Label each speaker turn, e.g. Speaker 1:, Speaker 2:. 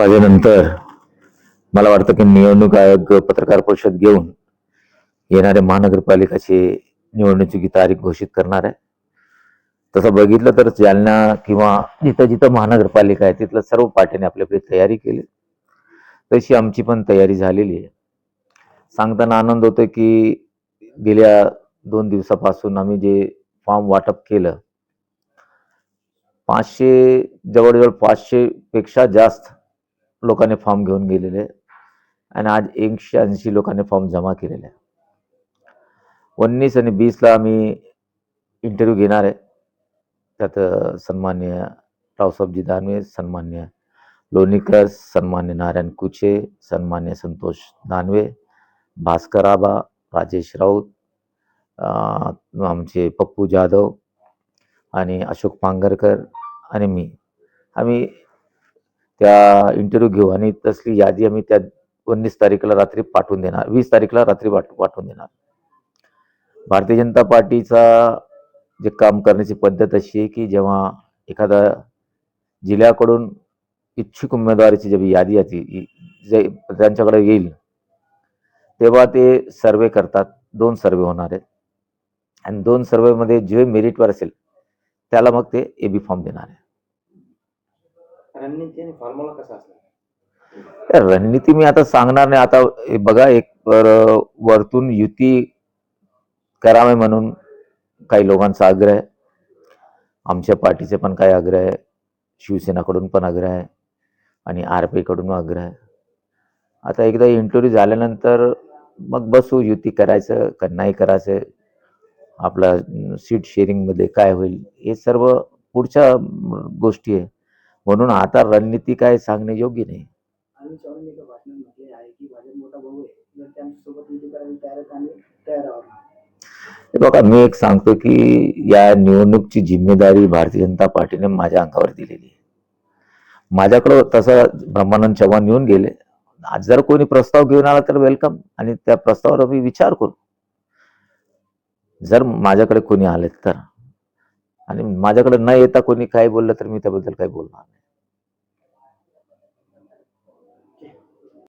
Speaker 1: वाजेनंतर मला वाटतं की निवडणूक आयोग पत्रकार परिषद घेऊन येणाऱ्या महानगरपालिकाची निवडणुकीची तारीख घोषित करणार आहे. तसं बघितलं तर जालना किंवा जिथं जिथं महानगरपालिका आहे तिथलं सर्व पार्टीने आपली आपली तयारी केली. तशी आमची पण तयारी झालेली आहे. सांगताना आनंद होतो की गेल्या दोन दिवसापासून आम्ही जे फॉर्म वाटप केलं पाचशे जवळजवळ पाचशे पेक्षा जास्त लोकांनी फॉर्म घेऊन गेलेले आणि आज एकशे ऐंशी लोकांनी फॉर्म जमा केलेले आहे. उन्नीस आणि वीसला आम्ही इंटरव्ह्यू घेणार आहे. त्यात सन्मान्य रावसाहेबजी दानवे सन्मान्य लोणीकर सन्मान्य नारायण कुचे सन्मान्य संतोष दानवे भास्कर आबा राजेश राऊत आमचे पप्पू जाधव आणि अशोक पांगरकर आणि मी. आम्ही त्या इंटरव्ह्यू घेऊ आणि तसली यादी आम्ही त्या उन्नीस तारखेला रात्री पाठवून देणार. वीस तारीखला रात्री पाठ पाठवून देणार. भारतीय जनता पार्टीचा जे काम करण्याची पद्धत अशी आहे की जेव्हा एखादा जिल्ह्याकडून इच्छुक उमेदवारीची जेव्हा यादी येते जे त्यांच्याकडे येईल तेव्हा ते सर्वे करतात. दोन सर्वे होणार आहेत. आणि दोन सर्वेमध्ये जे मेरिटवर असेल त्याला मग ते ए बी फॉर्म देणार आहे
Speaker 2: रणनीती आणि फॉर्म्युला कसा असणार?
Speaker 1: तर रणनीती मी आता सांगणार नाही. आता हे बघा एक वरतून युती करावे म्हणून काही लोकांचा आग्रह आहे. आमच्या पार्टीचे पण काही आग्रह आहे. शिवसेनाकडून पण आग्रह आहे. आणि आर पीकडून आग्रह आहे. आता एकदा इंटरव्ह्यू झाल्यानंतर मग बसू युती करायचं का नाही करायचं आपला सीट शेअरिंगमध्ये काय होईल हे सर्व पुढच्या गोष्टी आहे. म्हणून आता रणनीती काय सांगणे योग्य नाही. बघा मी एक सांगतो की या निवडणूकची जिम्मेदारी भारतीय जनता पार्टीने माझ्या अंगावर दिलेली आहे. माझ्याकडं तसं ब्रह्मानंद चव्हाण येऊन गेले. आज जर कोणी प्रस्ताव घेऊन आला तर वेलकम आणि त्या प्रस्तावावर मी विचार करू. जर माझ्याकडे कोणी आले तर. आणि माझ्याकडे न येता कोणी काही बोललं तर मी त्याबद्दल काही बोलणार नाही.